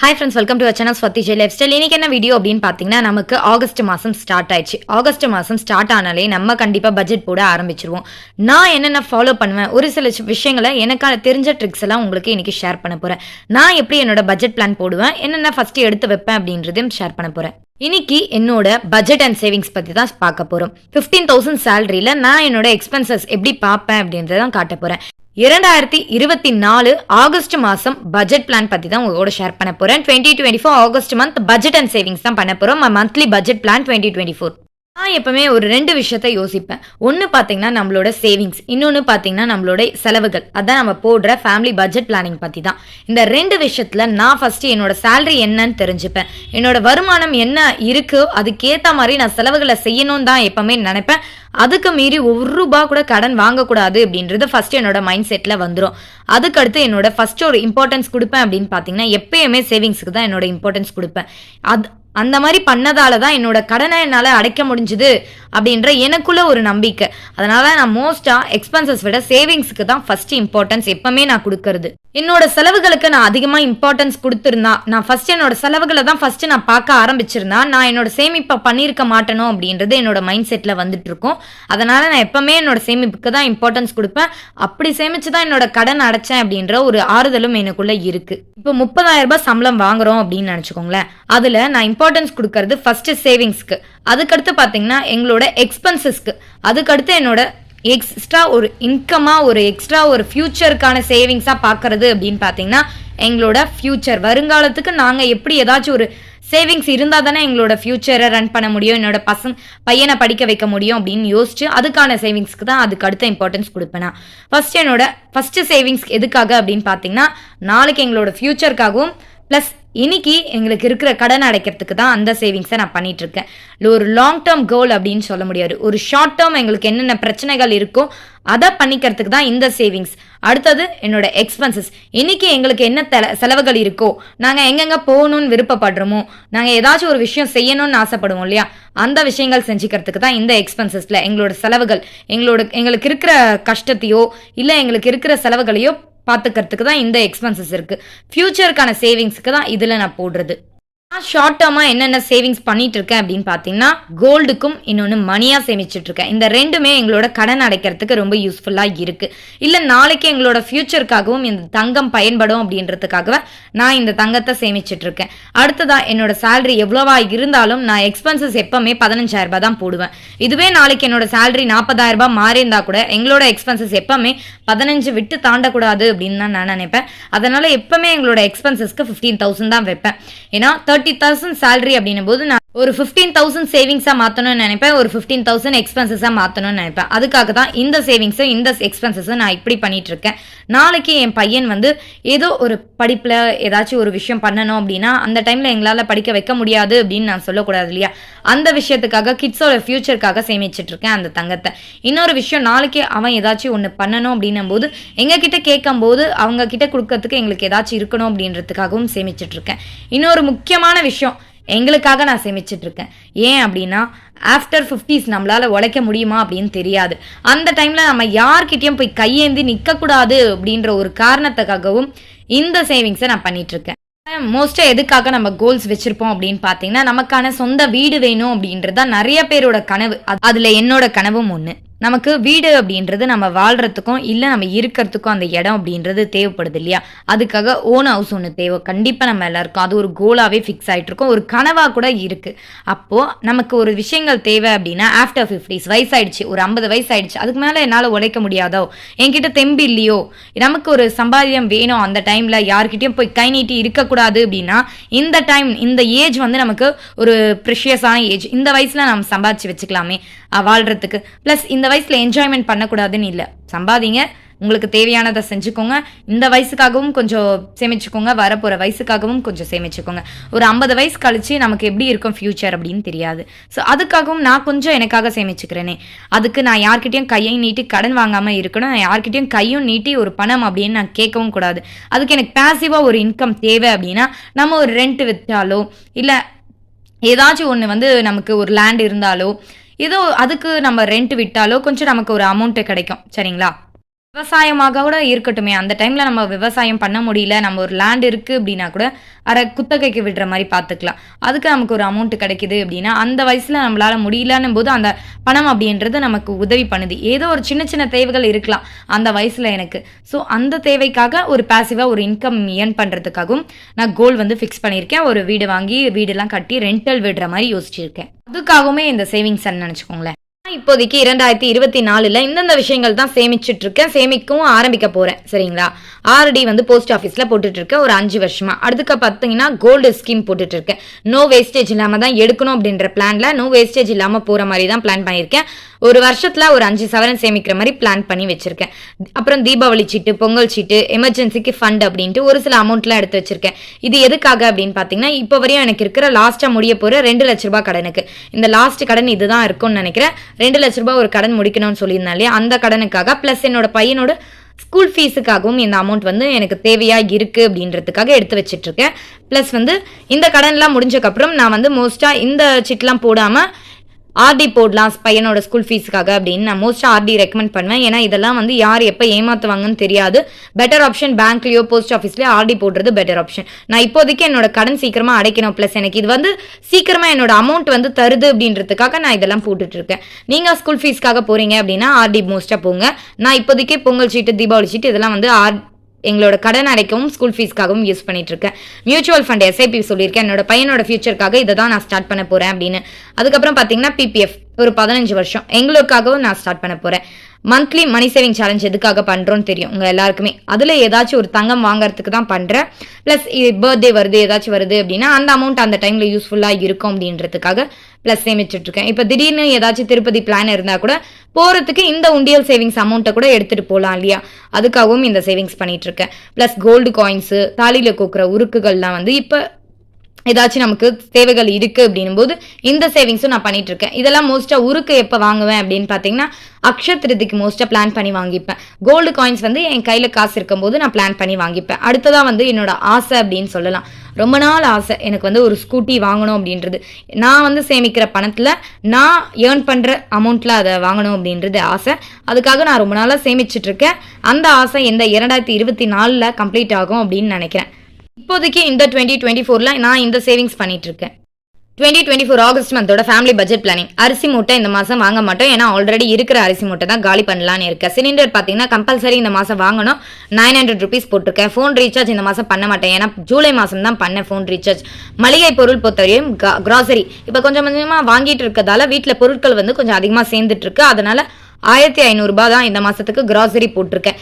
Hi friends welcome to channel Swathi Jai lifestyle இன்னைக்கு என்ன video அப்படின்னு பார்த்தீங்கன்னா நமக்கு ஆகஸ்ட் மாதம் ஸ்டார்ட் ஆயிடுச்சு. ஆகஸ்ட் மாதம் ஸ்டார்ட் ஆனாலே நம்ம கண்டிப்பாக பட்ஜெட் போட ஆரம்பிச்சிருவோம். நான் என்னென்ன ஃபாலோ பண்ணுவேன்? ஒரு சில விஷயங்களை எனக்கான தெரிஞ்ச ட்ரிக்ஸ் எல்லாம் உங்களுக்கு இன்னைக்கு ஷேர் பண்ண போகிறேன் நான் எப்படி என்னோட பட்ஜெட் பிளான் போடுவேன்? என்னென்ன ஃபஸ்ட்டு எடுத்து வைப்பேன் அப்படின்றதையும் ஷேர் பண்ண போகிறேன் இன்னைக்கு என்னோட பட்ஜெட் அண்ட் சேவிங்ஸ் பற்றி தான் பார்க்க போகிறோம் ஃபிஃப்டீன் தௌசண்ட் சேலரியில் நான் என்னோட எக்ஸ்பென்சஸ் எப்படி பார்ப்பேன் அப்படின்றத தான் காட்ட போகிறேன் இரண்டாயிரத்தி இருபத்தி நாலு ஆகஸ்ட் மாதம் பட்ஜெட் பிளான் பற்றி தான் உங்களோட ஷேர் பண்ண போகிறேன் twenty twenty four August month budget and savings தான் பண்ண போகிறோம் monthly budget plan twenty twenty four நான் எப்பவுமே ஒரு ரெண்டு விஷயத்த யோசிப்பேன். ஒன்று பார்த்தீங்கன்னா நம்மளோட சேவிங்ஸ் இன்னொன்று பார்த்தீங்கன்னா நம்மளோட செலவுகள். அதான் நம்ம போடுற ஃபேமிலி பட்ஜெட் பிளானிங் பற்றி தான். இந்த ரெண்டு விஷயத்தில் நான் ஃபஸ்ட்டு என்னோட சேலரி என்னன்னு தெரிஞ்சுப்பேன். என்னோட வருமானம் என்ன இருக்கோ அதுக்கேற்ற மாதிரி நான் செலவுகளை செய்யணும் தான் எப்பவுமே நினைப்பேன். அதுக்கு மீறி ஒரு ரூபா கூட கடன் வாங்கக்கூடாது அப்படின்றது ஃபர்ஸ்ட் என்னோட மைண்ட் செட்டில் வந்துடும் அதுக்கடுத்து என்னோட ஃபர்ஸ்ட் ஒரு இம்பார்ட்டன்ஸ் கொடுப்பேன் அப்படின்னு பார்த்தீங்கன்னா எப்பயுமே சேவிங்ஸுக்கு தான் என்னோட இம்பார்ட்டன்ஸ் கொடுப்பேன். அது அந்த மாதிரி பண்ணதால தான் என்னோட கடனை என்னால் அடைக்க முடிஞ்சுது அப்படின்ற எனக்குள்ள ஒரு நம்பிக்கை. அதனால நான் மோஸ்ட்டாக எக்ஸ்பென்சஸ் விட சேவிங்ஸுக்கு தான் ஃபர்ஸ்ட் இம்பார்ட்டன்ஸ் எப்பவுமே நான் கொடுக்கறது. என்னோட செலவுகளுக்கு நான் அதிகமாக இம்பார்ட்டன்ஸ் கொடுத்துருந்தா நான் ஃபர்ஸ்ட் என்னோட செலவுகளை தான் ஃபர்ஸ்ட் நான் பார்க்க ஆரம்பிச்சிருந்தா நான் என்னோட சேமிப்பை பண்ணியிருக்க மாட்டேனோ அப்படின்றது என்னோட மைண்ட் செட்டில் வந்துட்டு இருக்கும் அதனால நான் எப்பவுமே என்னோட சேமிப்புக்கு தான் இம்பார்ட்டன்ஸ் கொடுப்பேன். அப்படி சேமிச்சு தான் என்னோட கடன் அடைச்சேன் அப்படின்ற ஒரு ஆறுதலும் எனக்குள்ள இருக்கு. இப்போ முப்பதாயிரம் ரூபாய் சம்பளம் வாங்குறோம் அப்படின்னு நினச்சிக்கோங்களேன். அதில் நான் இம்பார்ட்டன்ஸ் கொடுக்கறது ஃபர்ஸ்ட் சேவிங்ஸ்க்கு அதுக்கடுத்து பார்த்தீங்கன்னா எங்களோட எக்ஸ்பென்சஸ்க்கு அதுக்கடுத்து என்னோட எக்ஸ்ட்ரா ஒரு இன்கமாக ஒரு எக்ஸ்ட்ரா ஒரு ஃபியூச்சருக்கான சேவிங்ஸாக பார்க்கறது அப்படின்னு பார்த்தீங்கன்னா எங்களோட ஃபியூச்சர் வருங்காலத்துக்கு நாங்கள் எப்படி ஏதாச்சும் ஒரு சேவிங்ஸ் இருந்தால் தானே எங்களோட ஃபியூச்சரை ரன் பண்ண முடியும் என்னோட பசங்க பையனை படிக்க வைக்க முடியும் அப்படின்னு யோசிச்சு அதுக்கான சேவிங்ஸ்க்கு தான் அதுக்கு அடுத்த இம்பார்ட்டன்ஸ் கொடுப்பேன் நான். ஃபர்ஸ்ட் என்னோட ஃபர்ஸ்ட் சேவிங்ஸ் எதுக்காக அப்படின்னு பார்த்தீங்கன்னா நாளைக்கு எங்களோட ஃபியூச்சருக்காகவும் ப்ளஸ் இன்னைக்கு எங்களுக்கு இருக்கிற கடன் அடைக்கிறதுக்கு தான் அந்த சேவிங்ஸை நான் பண்ணிட்டு இருக்கேன் இல்லை ஒரு லாங் டேர்ம் கோல் அப்படின்னு சொல்ல முடியாது. ஒரு ஷார்ட் டேர்ம் எங்களுக்கு என்னென்ன பிரச்சனைகள் இருக்கோ அதை பண்ணிக்கிறதுக்கு தான் இந்த சேவிங்ஸ் அடுத்தது என்னோட எக்ஸ்பென்சஸ் இன்னைக்கு எங்களுக்கு என்ன செலவுகள் இருக்கோ நாங்கள் எங்கெங்க போகணும்னு விருப்பப்படுறோமோ நாங்கள் ஏதாச்சும் ஒரு விஷயம் செய்யணும்னு ஆசைப்படுவோம் இல்லையா அந்த விஷயங்கள் செஞ்சுக்கிறதுக்கு தான் இந்த எக்ஸ்பென்சஸில் எங்களோட செலவுகள். எங்களோட எங்களுக்கு இருக்கிற கஷ்டத்தையோ இல்லை எங்களுக்கு இருக்கிற செலவுகளையோ பார்த்துக்கிறதுக்கு தான் இந்த எக்ஸ்பென்சஸ் இருக்கு. ஃப்யூச்சருக்கான சேவிங்ஸ்க்கு தான் இதில் நான் போடுறது. ஷார்ட் டேர்மாக என்னென்ன சேவிங்ஸ் பண்ணிட்டு இருக்கேன் அப்படின்னு பார்த்தீங்கன்னா கோல்டுக்கும் இன்னொன்று மணியாக சேமிச்சுட்டு இருக்கேன் இந்த ரெண்டுமே எங்களோட கடன் அடைக்கிறதுக்கு ரொம்ப யூஸ்ஃபுல்லாக இருக்கு. இல்லை நாளைக்கு எங்களோட ஃபியூச்சருக்காகவும் இந்த தங்கம் பயன்படும் அப்படின்றதுக்காகவே நான் இந்த தங்கத்தை சேமிச்சுட்டு இருக்கேன் அடுத்ததா என்னோட சேலரி எவ்வளோவா இருந்தாலும் நான் எக்ஸ்பென்சஸ் எப்பவுமே பதினஞ்சாயிரம் ரூபாய் தான் போடுவேன். இதுவே நாளைக்கு என்னோட சேலரி நாற்பதாயிரம் ரூபாய் மாறி இருந்தால் கூட எங்களோட எக்ஸ்பென்சஸ் எப்பவுமே பதினஞ்சு விட்டு தாண்டக்கூடாது அப்படின்னு தான் நான் நினைப்பேன். அதனால எப்பவுமே எங்களோட எக்ஸ்பென்சஸ்க்கு ஃபிஃப்டீன் தௌசண்ட் தான் வைப்பேன். ஏன்னா தேர்ட்டி தௌசண்ட் சேலரி அப்படின்னும் போது நான் ஒரு ஃபிஃப்டீன் தௌசண்ட் சேவிங்ஸாக மாற்றணும்னு நினைப்பேன் ஒரு ஃபிஃப்டீன் தௌசண்ட் எக்ஸ்பென்சஸாக மாற்றணும்னு நினைப்பேன். அதுக்காக தான் இந்த சேவிங்ஸும் இந்த எக்ஸ்பென்சஸும் நான் இப்படி பண்ணிட்டு இருக்கேன் நாளைக்கு என் பையன் வந்து ஏதோ ஒரு படிப்பில் ஏதாச்சும் ஒரு விஷயம் பண்ணணும் அப்படின்னா அந்த டைமில் எங்களால் படிக்க வைக்க முடியாது அப்படின்னு நான் சொல்லக்கூடாது இல்லையா? அந்த விஷயத்துக்காக கிட்ஸோட ஃபியூச்சருக்காக சேமிச்சிட்டு இருக்கேன் அந்த தங்கத்தை. இன்னொரு விஷயம் நாளைக்கு அவன் ஏதாச்சும் ஒன்று பண்ணணும் அப்படின்னும் போது எங்ககிட்ட கேட்கும் போது அவங்க கிட்ட கொடுக்கறதுக்கு எங்களுக்கு ஏதாச்சும் இருக்கணும் அப்படின்றதுக்காகவும் சேமிச்சிட்டு இருக்கேன் இன்னொரு முக்கியமான விஷயம் எங்களுக்காக நான் சேமிச்சிட்டு இருக்கேன் ஏன் அப்படின்னா ஆஃப்டர் ஃபிஃப்டிஸ் நம்மளால் உழைக்க முடியுமா அப்படின்னு தெரியாது. அந்த டைமில் நம்ம யார்கிட்டயும் போய் கையேந்தி நிற்கக்கூடாது அப்படின்ற ஒரு காரணத்துக்காகவும் இந்த சேவிங்ஸை நான் பண்ணிகிட்ருக்கேன் இருக்கேன் மோஸ்ட்டாக எதுக்காக நம்ம கோல்ஸ் வச்சிருப்போம் அப்படின்னு பார்த்தீங்கன்னா நமக்கான சொந்த வீடு வேணும் அப்படின்றது தான் நிறைய பேரோட கனவு. அதில் என்னோட கனவும் ஒன்று நமக்கு வீடு அப்படின்றது நம்ம வாழ்கிறதுக்கும் இல்லை நம்ம இருக்கிறதுக்கும் அந்த இடம் அப்படின்றது தேவைப்படுது இல்லையா? அதுக்காக ஓன் ஹவுஸ் ஒன்று தேவை. கண்டிப்பாக நம்ம எல்லாருக்கும் அது ஒரு கோலாகவே ஃபிக்ஸ் ஆகிட்டு இருக்கும் ஒரு கனவாக கூட இருக்குது அப்போது நமக்கு ஒரு விஷயங்கள் தேவை அப்படின்னா ஆஃப்டர் ஃபிஃப்டிஸ் வயசாயிடுச்சு ஒரு ஐம்பது வயசு ஆயிடுச்சு அதுக்கு மேலே என்னால் உழைக்க முடியாதோ? என்கிட்ட தெம்பு இல்லையோ? நமக்கு ஒரு சம்பாதியம் வேணும் அந்த டைமில் யார்கிட்டையும் போய் கை நீட்டி இருக்கக்கூடாது அப்படின்னா இந்த டைம் இந்த ஏஜ் வந்து நமக்கு ஒரு ப்ரிஷியஸான ஏஜ் இந்த வயசில் நம்ம சம்பாதிச்சு வச்சுக்கலாமே. அஹ் வாழ்றதுக்கு. ப்ளஸ் இந்த வயசில் என்ஜாய்மெண்ட் பண்ணக்கூடாதுன்னு இல்லை. சம்பாதிங்க. உங்களுக்கு தேவையானதை செஞ்சுக்கோங்க. இந்த வயசுக்காகவும் கொஞ்சம் சேமிச்சுக்கோங்க. வரப்போகிற வயசுக்காகவும் கொஞ்சம் சேமிச்சுக்கோங்க. ஒரு ஐம்பது வயசு கழிச்சு நமக்கு எப்படி இருக்கும் ஃப்யூச்சர் அப்படின்னு தெரியாது. ஸோ அதுக்காகவும் நான் கொஞ்சம் எனக்காக சேமிச்சுக்கிறேனே. அதுக்கு நான் யார்கிட்டையும் கையை நீட்டி கடன் வாங்காமல் இருக்கணும். நான் யார்கிட்டயும் கையும் நீட்டி ஒரு பணம் அப்படின்னு நான் கேட்கவும் கூடாது. அதுக்கு எனக்கு பேசிவாக ஒரு இன்கம் தேவை அப்படின்னா நம்ம ஒரு ரெண்ட் விற்றாலோ இல்லை ஏதாச்சும் ஒன்று வந்து நமக்கு ஒரு லேண்ட் இருந்தாலோ ஏதோ அதுக்கு நம்ம ரெண்ட் விட்டாலோ கொஞ்சம் நமக்கு ஒரு அமௌண்ட்டு கிடைக்கும் சரிங்களா? விவசாயமாக கூட இருக்கட்டுமே. அந்த டைமில் நம்ம விவசாயம் பண்ண முடியல நம்ம ஒரு லேண்ட் இருக்குது அப்படின்னா கூட அரை குத்தகைக்கு விடுற மாதிரி பார்த்துக்கலாம் அதுக்கு நமக்கு ஒரு அமௌண்ட் கிடைக்குது அப்படின்னா அந்த வயசில் நம்மளால முடியலன்னும் போது அந்த பணம் அப்படின்றது நமக்கு உதவி பண்ணுது. ஏதோ ஒரு சின்ன சின்ன தேவைகள் இருக்கலாம் அந்த வயசில் எனக்கு. ஸோ அந்த தேவைக்காக ஒரு பாசிவாக ஒரு இன்கம் ஏர்ன் பண்ணுறதுக்காகவும் நான் கோல் வந்து ஃபிக்ஸ் பண்ணியிருக்கேன். ஒரு வீடு வாங்கி வீடெல்லாம் கட்டி ரெண்டல் விடுற மாதிரி யோசிச்சிருக்கேன். அதுக்காகவுமே இந்த சேவிங்ஸ் நினச்சிக்கோங்களேன். இப்போதைக்கு இரண்டாயிரத்தி இருபத்தி நாலுல இந்தந்த விஷயங்கள் தான் சேமிச்சுட்டு இருக்கேன் சேமிக்கவும் ஆரம்பிக்க போறேன். சரிங்களா? ஆர்டி வந்து போஸ்ட் ஆஃபீஸ்ல போட்டுட்டு இருக்கேன் ஒரு அஞ்சு வருஷமா. அடுத்துக்க பார்த்தீங்கன்னா கோல்டு ஸ்கீம் போட்டுட்டு இருக்கேன் நோ வேஸ்டேஜ் இல்லாம தான் எடுக்கணும் அப்படின்ற பிளான்ல நோ வேஸ்டேஜ் இல்லாம போற மாதிரி தான் பிளான் பண்ணியிருக்கேன். ஒரு வருஷத்துல ஒரு அஞ்சு சவரன் சேமிக்கிற மாதிரி பிளான் பண்ணி வச்சிருக்கேன். அப்புறம் தீபாவளி சீட்டு பொங்கல் சீட்டு எமர்ஜென்சிக்கு ஃபண்ட் அப்படின்ட்டு ஒரு சில அமௌண்ட்லாம் எடுத்து வச்சிருக்கேன். இது எதுக்காக அப்படின்னு பார்த்தீங்கன்னா இப்போ வரையும் எனக்கு இருக்கிற லாஸ்ட்டாக முடிய போகிற ரெண்டு லட்ச ரூபாய் கடனுக்கு இந்த லாஸ்ட் கடன் இதுதான் இருக்கும்னு நினைக்கிறேன். ரெண்டு லட்ச ரூபாய் ஒரு கடன் முடிக்கணும்னு சொல்லியிருந்தேன் இல்லையா? அந்த கடனுக்காக ப்ளஸ் என்னோட பையனோட ஸ்கூல் ஃபீஸுக்காகவும் இந்த அமௌண்ட் வந்து எனக்கு தேவையாக இருக்குது அப்படின்றதுக்காக எடுத்து வச்சிட்டு இருக்கேன். ப்ளஸ் வந்து இந்த கடன்லாம் முடிஞ்சக்கப்புறம் நான் வந்து மோஸ்ட்டாக இந்த சிட்லாம் போடாமல் ஆர்டி போடலாம் பையனோட ஸ்கூல் ஃபீஸுக்காக அப்படின்னு நான் மோஸ்ட்டாக ஆர்டி ரெக்கமெண்ட் பண்ணுவேன். ஏன்னா இதெல்லாம் வந்து யார் எப்போ ஏமாத்துவாங்கன்னு தெரியாது. பெட்டர் ஆப்ஷன் பேங்க்லேயோ போஸ்ட் ஆஃபீஸ்லேயோ ஆர்டி போடுறது பெட்டர் ஆப்ஷன் நான் இப்போதைக்கு என்னோட கடன் சீக்கிரமாக அடைக்கணும். ப்ளஸ் எனக்கு இது வந்து சீக்கிரமாக என்னோட அமௌண்ட் வந்து தருது அப்படின்றதுக்காக நான் இதெல்லாம் போட்டுட்டு இருக்கேன். நீங்கள் ஸ்கூல் ஃபீஸ்க்காக போகிறீங்க அப்படின்னா ஆர்டி மோஸ்ட்டாக போங்க. நான் இப்போதைக்கே பொங்கல் சீட்டு தீபாவளி சீட்டு இதெல்லாம் வந்து ஆர் எங்களோட கடன் அடைக்கவும் ஸ்கூல் ஃபீஸ்க்காகவும் யூஸ் பண்ணிட்டு இருக்கேன் மியூச்சுவல் ஃபண்ட் எஸ்ஐபி சொல்லியிருக்கேன். என்னோட பையனோட ஃபியூச்சருக்காக இதை தான் நான் ஸ்டார்ட் பண்ண போறேன் அப்படின்னு. அதுக்கப்புறம் பார்த்தீங்கன்னா பிபிஎஃப் ஒரு பதினஞ்சு வருஷம். எங்களுக்காகவும் நான் ஸ்டார்ட் பண்ண போறேன். மந்த்லி மணி சேவிங் சேலஞ்ச் எதுக்காக பண்றோம்னு தெரியும். உங்க எல்லாருக்குமே. அதுல ஏதாச்சும் ஒரு தங்கம் வாங்குறதுக்கு தான் பண்ணுறேன் ப்ளஸ் பர்த்டே வருது ஏதாச்சும் வருது அப்படின்னா அந்த அமௌண்ட் அந்த டைம்ல யூஸ்ஃபுல்லா இருக்கும் அப்படின்றதுக்காக ப்ளஸ் சேமிச்சுட்டு இருக்கேன். இப்போ திடீர்னு ஏதாச்சும் திருப்பதி பிளான் இருந்தா கூட போறதுக்கு இந்த உண்டியல் சேவிங்ஸ் அமௌண்ட்டை கூட எடுத்துட்டு போகலாம் இல்லையா? அதுக்காகவும் இந்த சேவிங்ஸ் பண்ணிட்டு இருக்கேன். ப்ளஸ் கோல்டு காயின்ஸு தாலியில கோக்குற உருக்குகள்லாம் வந்து இப்போ ஏதாச்சும் நமக்கு தேவைகள் இருக்கு அப்படின்னும் போது இந்த சேவிங்ஸும் நான் பண்ணிட்டு இருக்கேன் இதெல்லாம் மோஸ்டா உருக்கு எப்போ வாங்குவேன் அப்படின்னு பார்த்தீங்கன்னா அக்ஷய திருதிக்கு மோஸ்டா பிளான் பண்ணி வாங்கிப்பேன். கோல்டு காயின்ஸ் வந்து என் கையில காசு இருக்கும்போது நான் பிளான் பண்ணி வாங்கிப்பேன். அடுத்ததா வந்து என்னோட ஆசை அப்படின்னு சொல்லலாம். ரொம்ப நாள் ஆசை. எனக்கு வந்து ஒரு ஸ்கூட்டி வாங்கணும் அப்படின்றது. நான் வந்து சேமிக்கிற பணத்தில் நான் ஏர்ன் பண்ணுற அமௌண்ட்டில் அதை வாங்கணும் அப்படின்றது ஆசை. அதுக்காக நான் ரொம்ப நாளாக சேமிச்சிட்டு இருக்கேன் அந்த ஆசை இந்த இரண்டாயிரத்தி இருபத்தி நாலில் கம்ப்ளீட் ஆகும் அப்படின்னு நினைக்கிறேன். இப்போதைக்கு இந்த டுவெண்ட்டி டுவெண்ட்டி ஃபோரில் நான் இந்த சேவிங்ஸ் பண்ணிட்டு இருக்கேன் டுவெண்ட்டி டுவெண்ட்டி ஃபோர் ஆகஸ்ட் மந்தோட ஃபேமிலி பட்ஜெட் பிளானிங் அரிசி மூட்டை இந்த மாதம் வாங்க மாட்டோம். ஏன்னா ஆல்ரெடி இருக்கிற அரிசி மூட்டை தான் காலி பண்ணலான்னு இருக்கேன் சிலிண்டர் பார்த்தீங்கன்னா கம்பல்சரி இந்த மாதம் வாங்கணும். நைன் ஹண்ட்ரட் ருபீஸ் போட்டிருக்கேன். ஃபோன் ரீசார்ஜ் இந்த மாதம் பண்ண மாட்டேன். ஏன்னா ஜூலை மாதம் தான் பண்ணேன் ஃபோன் ரீசார்ஜ் மளிகை பொருள் பொறுத்தவரையும் கிராசரி இப்போ கொஞ்சம் கொஞ்சமாக வாங்கிட்டு இருக்கதால வீட்டில் பொருட்கள் வந்து கொஞ்சம் அதிகமாக சேர்ந்துட்டு இருக்கு. அதனால ஆயிரத்தி ஐநூறுரூபா தான் இந்த மாதத்துக்கு கிராசரி போட்டிருக்கேன்.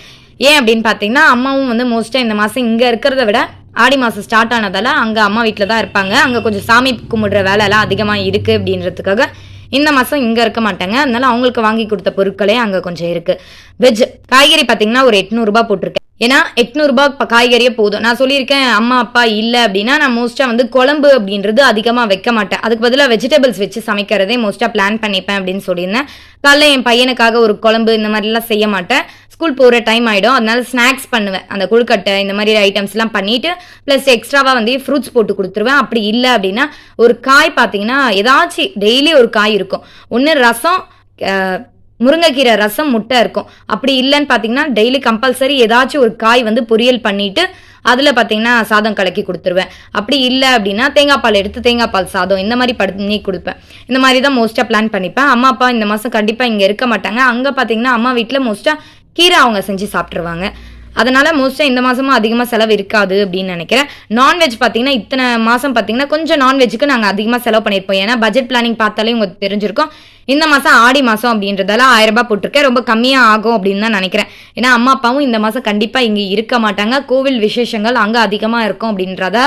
ஏன் அப்படின்னு பார்த்தீங்கன்னா அம்மாவும் வந்து மோஸ்ட்டாக இந்த மாதம் இங்கே இருக்கிறத விட ஆடி மாதம் ஸ்டார்ட் ஆனதால் அங்கே அம்மா வீட்டில் தான் இருப்பாங்க. அங்கே கொஞ்சம் சாமி கும்பிடுற வேலைலாம் அதிகமாக இருக்குது அப்படின்றதுக்காக இந்த மாதம் இங்கே இருக்க மாட்டாங்க. அதனால அவங்களுக்கு வாங்கி கொடுத்த பொருட்களே அங்கே கொஞ்சம் இருக்குது வெஜ் காய்கறி பார்த்தீங்கன்னா ஒரு எட்நூறுபா போட்டிருக்கேன். ஏன்னா எட்நூறுபா இப்போ காய்கறியே போதும். நான் சொல்லியிருக்கேன் அம்மா அப்பா இல்லை அப்படின்னா நான் மோஸ்ட்டாக வந்து குழம்பு அப்படின்றது அதிகமாக வைக்க மாட்டேன். அதுக்கு பதிலாக வெஜிடபிள்ஸ் வச்சு சமைக்கிறதே மோஸ்ட்டாக பிளான் பண்ணிப்பேன் அப்படின்னு சொல்லியிருந்தேன். காலைல என் பையனுக்காக ஒரு குழம்பு இந்த மாதிரிலாம் செய்ய மாட்டேன். ஸ்கூல் போகிற டைம் ஆகிடும் அதனால ஸ்நாக்ஸ் பண்ணுவேன். அந்த கொழுக்கட்டை இந்த மாதிரி ஐட்டம்ஸ்லாம் பண்ணிட்டு ப்ளஸ் எக்ஸ்ட்ராவாக வந்து ஃப்ரூட்ஸ் போட்டு கொடுத்துருவேன். அப்படி இல்லை அப்படின்னா ஒரு காய் பார்த்தீங்கன்னா ஏதாச்சும் டெய்லி ஒரு காய் இருக்கும். ஒன்று ரசம் முருங்கைக்கீரை ரசம் முட்டை இருக்கும். அப்படி இல்லைன்னு பார்த்தீங்கன்னா டெய்லி கம்பல்சரி ஏதாச்சும் ஒரு காய் வந்து பொரியல் பண்ணிட்டு அதில் பார்த்தீங்கன்னா சாதம் கலக்கி கொடுத்துருவேன். அப்படி இல்லை அப்படின்னா தேங்காய் பால் எடுத்து தேங்காய் பால் சாதம் இந்த மாதிரி பண்ணி கொடுப்பேன். இந்த மாதிரி தான் மோஸ்ட்டாக பிளான் பண்ணிப்பேன். அம்மா அப்பா இந்த மாதம் கண்டிப்பாக இங்கே இருக்க மாட்டாங்க. அங்கே பார்த்தீங்கன்னா அம்மா வீட்டில் மோஸ்ட்டாக கீரை அவங்க செஞ்சு சாப்பிட்ருவாங்க அதனால மோஸ்ட்டாக இந்த மாதமும் அதிகமாக செலவு இருக்காது அப்படின்னு நினைக்கிறேன். நான்வெஜ் பார்த்தீங்கன்னா இத்தனை மாதம் பார்த்தீங்கன்னா கொஞ்சம் நான்வெஜ்ஜுக்கு நாங்கள் அதிகமாக செலவு பண்ணியிருப்போம். ஏன்னா பட்ஜெட் பிளானிங் பார்த்தாலே உங்களுக்கு தெரிஞ்சிருக்கும். இந்த மாதம் ஆடி மாதம் அப்படின்றதால ஆயிரம் ரூபாய் போட்டிருக்கேன். ரொம்ப கம்மியாக ஆகும் அப்படின்னு தான் நினைக்கிறேன். ஏன்னா அம்மா அப்பாவும் இந்த மாதம் கண்டிப்பாக இங்கே இருக்க மாட்டாங்க. கோவில் விசேஷங்கள் அங்கே அதிகமாக இருக்கும் அப்படின்றத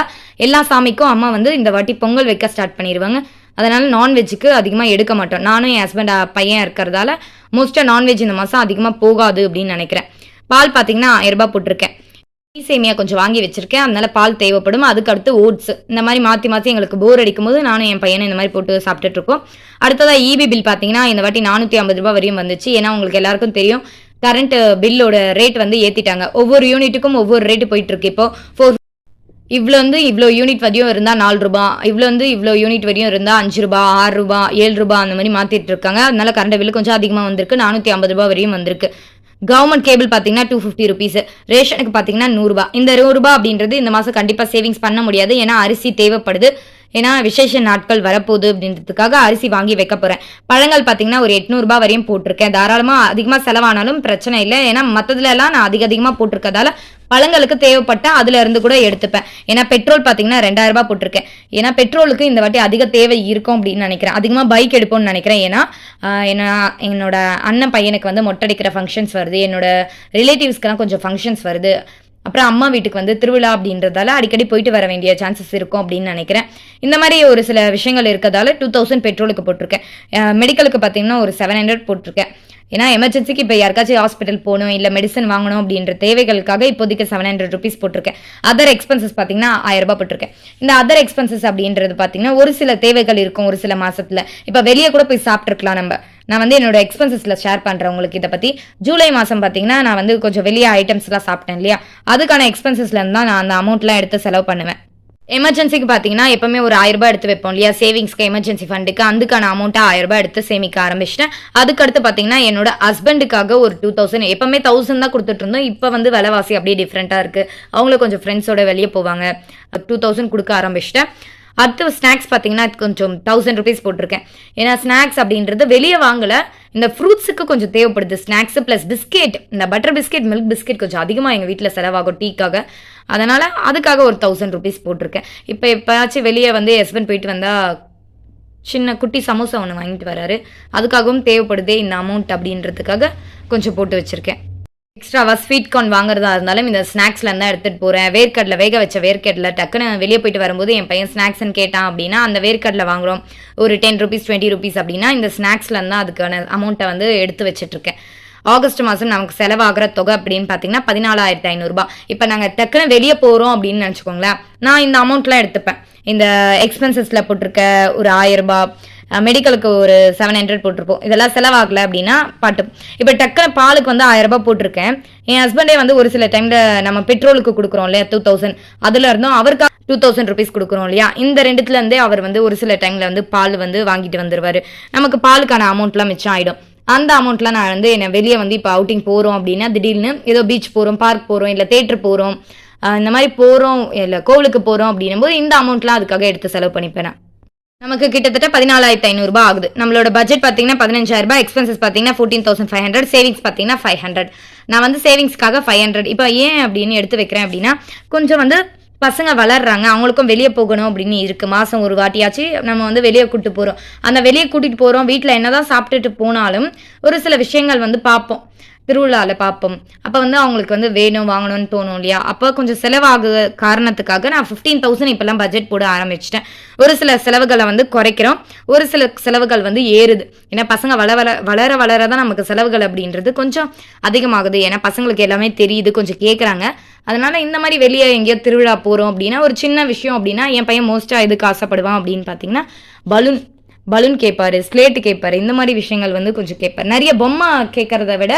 எல்லா சாமிக்கும் அம்மா வந்து இந்த வாட்டி பொங்கல் வைக்க ஸ்டார்ட் பண்ணிடுவாங்க அதனால நான்வெஜ்ஜுக்கு அதிகமாக எடுக்க மாட்டோம். நானும் என் ஹஸ்பண்ட் பையன் இருக்கிறதால மோஸ்ட்டாக நான்வெஜ் இந்த மாதம் அதிகமாக போகாது அப்படின்னு நினைக்கிறேன். பால் பார்த்தீங்கன்னா ஆயிரம் ரூபாய் போட்டிருக்கேன். டீ சேமியா கொஞ்சம் வாங்கி வச்சிருக்கேன். அதனால பால் தேவைப்படும். அதுக்கு அடுத்து ஓட்ஸ். இந்த மாதிரி மாற்றி மாற்றி எங்களுக்கு போர் அடிக்கும் போது நானும் என் பையனை இந்த மாதிரி போட்டு சாப்பிட்டுட்டு இருக்கோம். அடுத்ததா இபி பில் பார்த்தீங்கன்னா இந்த வாட்டி நானூற்றி ஐம்பது ரூபாய் வரையும் வந்துச்சு. ஏன்னா உங்களுக்கு எல்லாருக்கும் தெரியும். கரண்ட் பில்லோட ரேட் வந்து ஏற்றிட்டாங்க ஒவ்வொரு யூனிட்டுக்கும் ஒவ்வொரு ரேட்டு போயிட்டு இருக்கு. இப்போ ஃபோர் இவ்வளோ வந்து இவ்வளோ யூனிட் வரையும் இருந்தால் நாலு ரூபா இவ்வளோ வந்து இவ்வளோ யூனிட் வரையும் இருந்தால் அஞ்சு ரூபா ஆறு ரூபா ஏழு ரூபா அந்த மாதிரி மாற்றிட்டு இருக்காங்க. அதனால கரண்ட் பில்லு கொஞ்சம் அதிகமாக வந்திருக்கு. நானூற்றி ஐம்பது ரூபா வரையும் வந்திருக்கு. கவர்மெண்ட் கேபிள் பார்த்தீங்கன்னா டூ ஃபிஃப்டி ருபீஸ் ரேஷனுக்கு பார்த்தீங்கன்னா நூறுரூபா இந்த நூறுரூபா அப்படின்றது இந்த மாதம் கண்டிப்பாக சேவிங்ஸ் பண்ண முடியாது. ஏன்னா அரிசி தேவைப்படுது. ஏன்னா விசேஷ நாட்கள் வரப்போகுது அப்படின்றதுக்காக அரிசி வாங்கி வைக்க போகிறேன் பழங்கள் பார்த்தீங்கன்னா ஒரு எட்நூறுபா வரையும் போட்டிருக்கேன். தாராளமாக அதிகமாக செலவானாலும் பிரச்சனை இல்லை. ஏன்னா மற்றதுல எல்லாம் நான் அதிக அதிகமாக போட்டிருக்கதால பழங்களுக்கு தேவைப்பட்ட அதுல இருந்து கூட எடுத்துப்பேன். ஏன்னா பெட்ரோல் பார்த்தீங்கன்னா ரெண்டாயிரம் ரூபாய் போட்டிருக்கேன். ஏன்னா பெட்ரோலுக்கு இந்த வாட்டி அதிக தேவை இருக்கும் அப்படின்னு நினைக்கிறேன். அதிகமாக பைக் எடுப்போம்னு நினைக்கிறேன். ஏன்னா என்ன என்னோட அண்ணன் பையனுக்கு வந்து மொட்டடிக்கிற ஃபங்க்ஷன்ஸ் வருது. என்னோட ரிலேட்டிவ்ஸ்க்கெல்லாம் கொஞ்சம் ஃபங்க்ஷன்ஸ் வருது. அப்புறம் அம்மா வீட்டுக்கு வந்து திருவிழா அப்படின்றதால அடிக்கடி போயிட்டு வர வேண்டிய சான்சஸ் இருக்கும் அப்படின்னு நினைக்கிறேன். இந்த மாதிரி ஒரு சில விஷயங்கள் இருக்கிறதால டூ தௌசண்ட் பெட்ரோலுக்கு போட்டிருக்கேன். மெடிக்கலுக்கு பார்த்தீங்கன்னா ஒரு செவன் ஹண்ட்ரட் போட்டிருக்கேன். ஏன்னா எமர்ஜென்சிக்கு இப்போ யாருக்காச்சும் ஹாஸ்பிட்டல் போகணும் இல்லை மெடிசன் வாங்கணும் அப்படின்ற தேவைகளுக்காக இப்போதைக்கு செவன் ஹண்ட்ரட் ருபீஸ் போட்டிருக்கேன். அதர் எக்ஸ்பென்சஸ் பார்த்தீங்கன்னா ஆயிரம் ரூபாய் போட்டிருக்கேன். இந்த அதர் எக்ஸ்பென்சஸ் அப்படின்றது பார்த்தீங்கன்னா ஒரு சில தேவைகள் இருக்கும் ஒரு சில மாசத்துல. இப்போ வெளியே கூட போய் சாப்பிட்ருக்கலாம் நம்ம. நான் வந்து என்னோட எக்ஸ்பென்சஸில் ஷேர் பண்ணுறேன் உங்களுக்கு இதை பற்றி ஜூலை மாதம் பார்த்தீங்கன்னா நான் வந்து கொஞ்சம் வெளியே ஐட்டம்ஸ்லாம் சாப்பிட்டேன் இல்லையா? அதுக்கான எக்ஸ்பென்சஸ்லேருந்து தான் நான் அந்த அமௌண்ட்லாம் எடுத்து செலவு பண்ணுவேன். எமர்ஜென்சிக்கு பார்த்தீங்கன்னா எப்பவுமே ஒரு ஆயிரம் ரூபாய் எடுத்து வைப்போம் இல்லையா? சேவிங்ஸ்க்கு எமர்ஜென்சி ஃபண்டுக்கு அதுக்கான அமௌண்ட்டை ஆயிரம் ரூபாய் எடுத்து சேமிக்க ஆரம்பிச்சிட்டேன். அதுக்கடுத்து பார்த்தீங்கன்னா என்னோட ஹஸ்பண்டுக்காக ஒரு டூ தௌசண்ட் எப்பவுமே தௌசண்ட் தான் கொடுத்துட்டு இருந்தோம். இப்போ வந்து விலைவாசி அப்படியே டிஃப்ரெண்ட்டாக இருக்குது அவங்களும் கொஞ்சம் ஃப்ரெண்ட்ஸோட வெளியே போவாங்க. டூ தௌசண்ட் கொடுக்க ஆரம்பிச்சிட்டேன். அடுத்து ஸ்நாக்ஸ் பார்த்தீங்கன்னா கொஞ்சம் தௌசண்ட் ருபீஸ் போட்டிருக்கேன். ஏன்னா ஸ்நாக்ஸ் அப்படின்றது வெளியே வாங்கல. இந்த ஃப்ரூட்ஸுக்கு கொஞ்சம் தேவைப்படுது. ஸ்நாக்ஸ் ப்ளஸ் பிஸ்கெட் இந்த பட்டர் பிஸ்கெட் மில்க் பிஸ்கெட் கொஞ்சம் அதிகமாக எங்கள் வீட்டில் செலவாகும் டீக்காக. அதனால் அதுக்காக ஒரு தௌசண்ட் ருபீஸ் போட்டிருக்கேன். இப்போ எப்போயாச்சும் வெளியே வந்து ஹஸ்பண்ட் போயிட்டு வந்தால் சின்ன குட்டி சமோசா ஒன்று வாங்கிட்டு வராரு. அதுக்காகவும் தேவைப்படுதே இந்த அமௌண்ட் அப்படின்றதுக்காக கொஞ்சம் போட்டு வச்சுருக்கேன். எக்ஸ்ட்ராவாக ஸ்வீட் கார்ன் வாங்குறதா இருந்தாலும் இந்த ஸ்நாக்ஸ்ல இருந்தா எடுத்துட்டு போறேன். வேர்க்கடலை வேக வச்ச வேர்க்கடலை டக்குன்னு வெளியே போயிட்டு வரும்போது என் பையன் ஸ்நாக்ஸ்னு கேட்டான் அப்படின்னா அந்த வேர்க்கடலை வாங்குறோம். ஒரு டென் ருபீஸ் டுவெண்ட்டி ருபீஸ் அப்படின்னா இந்த ஸ்நாக்ஸ்ல இருந்தா அதுக்கான அமௌண்ட்டை வந்து எடுத்து வச்சிட்டு இருக்கேன் ஆகஸ்ட் மாதம் நமக்கு செலவாகிற தொகை அப்படின்னு பார்த்தீங்கன்னா பதினாலாயிரத்தி ஐநூறுரூபா இப்போ நாங்கள் டக்குன்னு வெளியே போகிறோம் அப்படின்னு நினச்சிக்கோங்களேன். நான் இந்த அமௌண்ட்லாம் எடுத்துப்பேன். இந்த எக்ஸ்பென்சஸில் போட்டிருக்க ஒரு ஆயிரம் ரூபாய் மெடிக்கலுக்கு ஒரு செவன் ஹண்ட்ரட் போட்டிருப்போம். இதெல்லாம் செலவாகல அப்படின்னா பாட்டு. இப்போ டக்குனு பாலுக்கு வந்து ஆயிரம் ரூபாய் போட்டிருக்கேன். என் ஹஸ்பண்டே வந்து ஒரு சில டைமில் நம்ம பெட்ரோலுக்கு கொடுக்குறோம் இல்லையா டூ தௌசண்ட் அதில் இருந்தும் அவருக்கு டூ தௌசண்ட் ருபீஸ் கொடுக்குறோம் இல்லையா? இந்த ரெண்டுத்துலேருந்தே அவர் வந்து ஒரு சில டைமில் வந்து பால் வந்து வாங்கிட்டு வந்துடுவார் நமக்கு பாலுக்கான அமௌண்ட்லாம் மிச்சம் ஆகிடும் அந்த அமௌண்ட்லாம் நான் வந்து என்ன வெளியே வந்து இப்போ அவுட்டிங் போகிறோம் அப்படின்னா திடீர்னு ஏதோ பீச் போகிறோம் பார்க் போகிறோம் இல்லை தேட்டர் போகிறோம் இந்த மாதிரி போகிறோம் இல்லை கோவிலுக்கு போகிறோம் அப்படின்னும் போது இந்த அமௌண்ட்லாம் அதுக்காக எடுத்து செலவு பண்ணிப்பேன் நான். நமக்கு கிட்டத்தட்ட பதினாலாயிரத்தி ஐநூறுரூபா ஆகுது. நம்மளோட பட்ஜெட் பார்த்தீங்கன்னா பதினஞ்சாயிரரூபா எக்ஸ்பென்சஸ் பார்த்தீங்கன்னா fourteen thousand five hundred savings பார்த்தீங்கன்னா ஃபைவ் ஹண்ட்ரட் நான் வந்து சேவிங்ஸ்க்காக ஃபைவ் ஹண்ட்ரட் இப்போ ஏன் அப்படின்னு எடுத்து வைக்கிறேன் அப்படின்னா கொஞ்சம் வந்து பசங்க வளர்றாங்க அவங்களுக்கும் வெளியே போகணும் அப்படின்னு இருக்கு. மாதம் ஒரு வாட்டியாச்சு நம்ம வந்து வெளியே கூப்பிட்டு போகிறோம் அந்த வெளியே கூட்டிகிட்டு போகிறோம் வீட்டில் என்னதான் சாப்பிட்டுட்டு போனாலும் ஒரு சில விஷயங்கள் வந்து பார்ப்போம். திருவிழாவில் பார்ப்போம் அப்போ வந்து அவங்களுக்கு வந்து வேணும் வாங்கணும்னு தோணும் இல்லையா? அப்போ கொஞ்சம் செலவாக காரணத்துக்காக நான் ஃபிஃப்டீன் தௌசண்ட் இப்போல்லாம் பட்ஜெட் போட ஆரம்பிச்சிட்டேன். ஒரு சில செலவுகளை வந்து குறைக்கிறோம். ஒரு சில செலவுகள் வந்து ஏறுது. ஏன்னா பசங்க வள வளர வளர வளர தான் நமக்கு செலவுகள் அப்படின்றது கொஞ்சம் அதிகமாகுது. ஏன்னா பசங்களுக்கு எல்லாமே தெரியுது கொஞ்சம் கேட்குறாங்க அதனால இந்த மாதிரி வெளியே எங்கேயோ திருவிழா போகிறோம் அப்படின்னா ஒரு சின்ன விஷயம் அப்படின்னா என் பையன் மோஸ்ட்டாக எதுக்கு ஆசைப்படுவான் அப்படின்னு பார்த்தீங்கன்னா பலூன் பலூன் கேட்பாரு ஸ்லேட்டு கேட்பாரு இந்த மாதிரி விஷயங்கள் வந்து கொஞ்சம் கேட்பாரு நிறைய பொம்மை கேட்கறத விட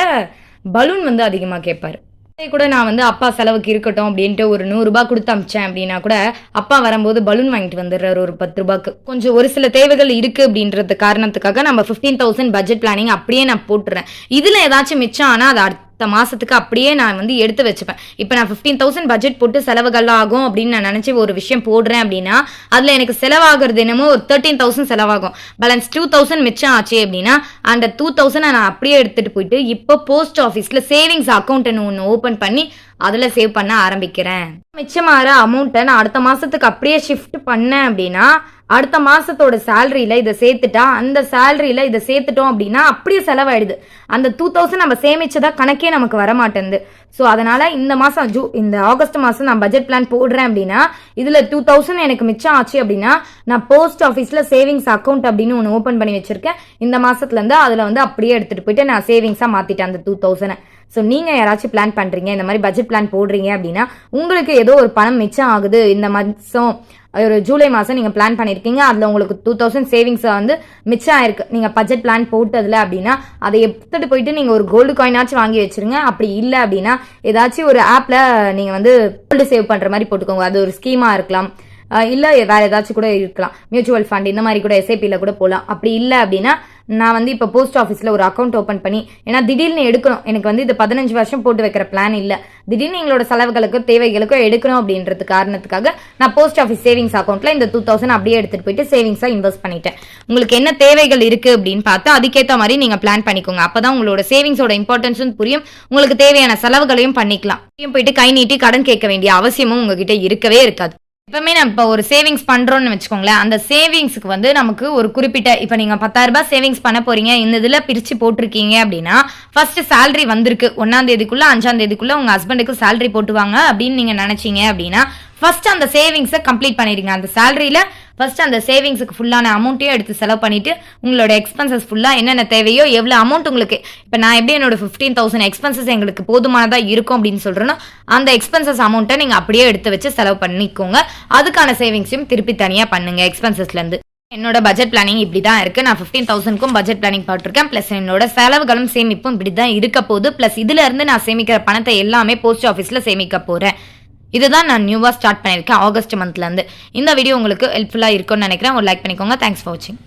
பலூன் வந்து அதிகமாக கேட்பார். கூட நான் வந்து அப்பா செலவுக்கு இருக்கட்டும் அப்படின்ட்டு ஒரு நூறுரூபா கொடுத்து அமிச்சேன் அப்படின்னா கூட அப்பா வரும்போது பலூன் வாங்கிட்டு வந்துடுறாரு ஒரு பத்து ரூபாய்க்கு. கொஞ்சம் ஒரு சில தேவைகள் இருக்கு அப்படின்றது காரணத்துக்காக நம்ம ஃபிஃப்டீன் தௌசண்ட் பட்ஜெட் பிளானிங் அப்படியே நான் போட்டுறேன். இதில் ஏதாச்சும் மிச்சம் ஆனால் அது அடுத்த அப்படியே நான் வந்து எடுத்து வச்சுப்பேன். இப்போ நான் ஃபிஃப்டீன் தௌசண்ட் பட்ஜெட் போட்டு செலவுகள்லாம் ஆகும் அப்படின்னு நான் நினச்சி ஒரு விஷயம் போடுறேன் அப்படின்னா அதில் எனக்கு செலவாகிறது என்னமோ ஒரு தேர்ட்டீன் தௌசண்ட் செலவாகும். பேலன்ஸ் டூ தௌசண்ட் மிச்சம் ஆச்சு அப்படின்னா அந்த டூ தௌசண்ட் நான் அப்படியே எடுத்துட்டு போயிட்டு இப்போ போஸ்ட் ஆஃபீஸில் சேவிங்ஸ் அக்கௌண்ட்னு ஒன்று ஓப்பன் பண்ணி அதில் சேவ் பண்ண ஆரம்பிக்கிறேன். மிச்சமாகிற அமௌண்ட்டை நான் அடுத்த மாதத்துக்கு அப்படியே ஷிஃப்ட் பண்ணேன் அப்படின்னா அடுத்த மாசத்தோட சேலரியில இதை சேர்த்துட்டா அந்த சேலரியில இதை சேர்த்துட்டோம் அப்படின்னா அப்படியே செலவாயிடுது. அந்த டூ தௌசண்ட் நம்ம சேமிச்சதா கணக்கே நமக்கு வர ஸோ அதனால இந்த மாசம் ஜூ இந்த ஆகஸ்ட் மாசம் நான் பட்ஜெட் பிளான் போடுறேன் அப்படின்னா இதுல டூ தௌசண்ட் எனக்கு மிச்சம் ஆச்சு அப்படின்னா நான் போஸ்ட் ஆஃபீஸ்ல சேவிங்ஸ் அக்கௌண்ட் அப்படின்னு ஒன்று ஓப்பன் பண்ணி வச்சிருக்கேன். இந்த மாசத்துல இருந்து அதுல வந்து அப்படியே எடுத்துட்டு போயிட்டு நான் சேவிங்ஸா மாத்திட்டேன் அந்த டூ தௌசண்ட் ஸோ நீங்கள் யாராச்சும் பிளான் பண்ணுறீங்க இந்த மாதிரி பட்ஜெட் பிளான் போடுறீங்க அப்படின்னா உங்களுக்கு ஏதோ ஒரு பணம் மிச்சம் ஆகுது. இந்த மாதம் ஒரு ஜூலை மாதம் நீங்கள் பிளான் பண்ணியிருக்கீங்க அதில் உங்களுக்கு டூ தௌசண்ட் சேவிங்ஸ் வந்து மிச்சம் ஆயிருக்கு. நீங்கள் பட்ஜெட் பிளான் போட்டதில் அப்படின்னா அதை எடுத்துகிட்டு போயிட்டு நீங்கள் ஒரு கோல்டு காயினாச்சும் வாங்கி வச்சிருங்க. அப்படி இல்லை அப்படின்னா ஏதாச்சும் ஒரு ஆப்பில் நீங்கள் வந்து கோல்டு சேவ் பண்ணுற மாதிரி போட்டுக்கோங்க. அது ஒரு ஸ்கீமாக இருக்கலாம். இல்லை வேற ஏதாச்சும் கூட இருக்கலாம். மியூச்சுவல் ஃபண்ட் இந்த மாதிரி கூட எஸ்ஐபியில் கூட போகலாம் அப்படி இல்லை அப்படின்னா நான் வந்து இப்போ போஸ்ட் ஆஃபீஸில் ஒரு அக்கௌண்ட் ஓப்பன் பண்ணி ஏன்னா திடீர்னு எடுக்கணும். எனக்கு வந்து இது பதினஞ்சு வருஷம் போட்டு வைக்கிற பிளான் இல்லை. திடீர்னு எங்களோட செலவுகளுக்கோ தேவைகளுக்கோ எடுக்கணும் அப்படின்றது காரணத்துக்காக நான் போஸ்ட் ஆஃபீஸ் சேவிங்ஸ் அக்கௌண்ட்டில் இந்த டூ தௌசண்ட் அப்படியே எடுத்துகிட்டு போயிட்டு சேவிங்ஸாக இன்வெஸ்ட் பண்ணிட்டேன். உங்களுக்கு என்ன தேவைகள் இருக்குது அப்படின்னு பார்த்து அதுக்கேற்ற மாதிரி நீங்கள் பிளான் பண்ணிக்கோங்க. அப்போ தான் உங்களோட சேவிங்ஸோட இம்பார்ட்டன்ஸும் புரியும். உங்களுக்கு தேவையான செலவுகளையும் பண்ணிக்கலாம். போயிட்டு கை நீட்டி கடன் கேட்க வேண்டிய அவசியமும் உங்ககிட்ட இருக்கவே இருக்காது. எப்பவுமே நம்ம இப்போ ஒரு சேவிங்ஸ் பண்ணுறோன்னு வச்சுக்கோங்களேன். அந்த சேவிங்ஸுக்கு வந்து நமக்கு ஒரு குறிப்பிட்ட இப்போ நீங்கள் பத்தாயிரரூபா சேவிங்ஸ் பண்ண போறீங்க. இந்த இதில் பிரித்து போட்டிருக்கீங்க அப்படின்னா ஃபர்ஸ்ட் சேலரி வந்திருக்கு. ஒன்னாம் தேதிக்குள்ள அஞ்சாம் தேதிக்குள்ள ஹஸ்பண்டுக்கு சேலரி போட்டுவாங்க அப்படின்னு நீங்கள் நினைச்சீங்க அப்படின்னா ஃபர்ஸ்ட் அந்த சேவிங்ஸை கம்ப்ளீட் பண்ணிடுங்க. அந்த சேலரியில ஃபர்ஸ்ட் அந்த சேவிங்ஸுக்கு ஃபுல்லான அமௌண்ட்டையும் எடுத்து செலவு பண்ணிட்டு உங்களோட எக்ஸ்பென்சஸ் ஃபுல்லாக என்னென்ன தேவையோ எவ்வளோ அமௌண்ட் உங்களுக்கு இப்போ நான் எப்படி என்னோட ஃபிஃப்டீன் தௌசண்ட் எக்ஸ்பென்சஸ் எங்களுக்கு போதுமானதாக இருக்கும் அப்படின்னு சொல்கிறேன்னா அந்த எக்ஸ்பென்சஸ் அமௌண்ட்டை நீங்கள் அப்படியே எடுத்து வச்சு செலவு பண்ணிக்கோங்க. அதுக்கான சேவிங்ஸையும் திருப்பி தனியாக பண்ணுங்கள் எக்ஸ்பென்சஸ்லேருந்து என்னோட பட்ஜெட் பிளானிங் இப்படி தான் இருக்குது நான் ஃபிஃப்டீன் தௌசண்ட்க்கும் பட்ஜெட் பிளானிங் போட்டிருக்கேன். ப்ளஸ் என்னோட செலவுகளும் சேமிப்பும் இப்படி தான் இருக்க போகுது. ப்ளஸ் இதுலேருந்து நான் சேமிக்கிற பணத்தை எல்லாமே போஸ்ட் ஆஃபீஸில் சேமிக்க போகிறேன் இதுதான் நான் நியூவாக ஸ்டார்ட் பண்ணியிருக்கேன் ஆகஸ்ட் மந்த்லேருந்து இந்த வீடியோ உங்களுக்கு ஹெல்ப்ஃபுல்லாக இருக்கும்னு நினைக்கிறேன். ஒரு லைக் பண்ணிக்கோங்க. தேங்க்ஸ் ஃபார் வாட்சிங்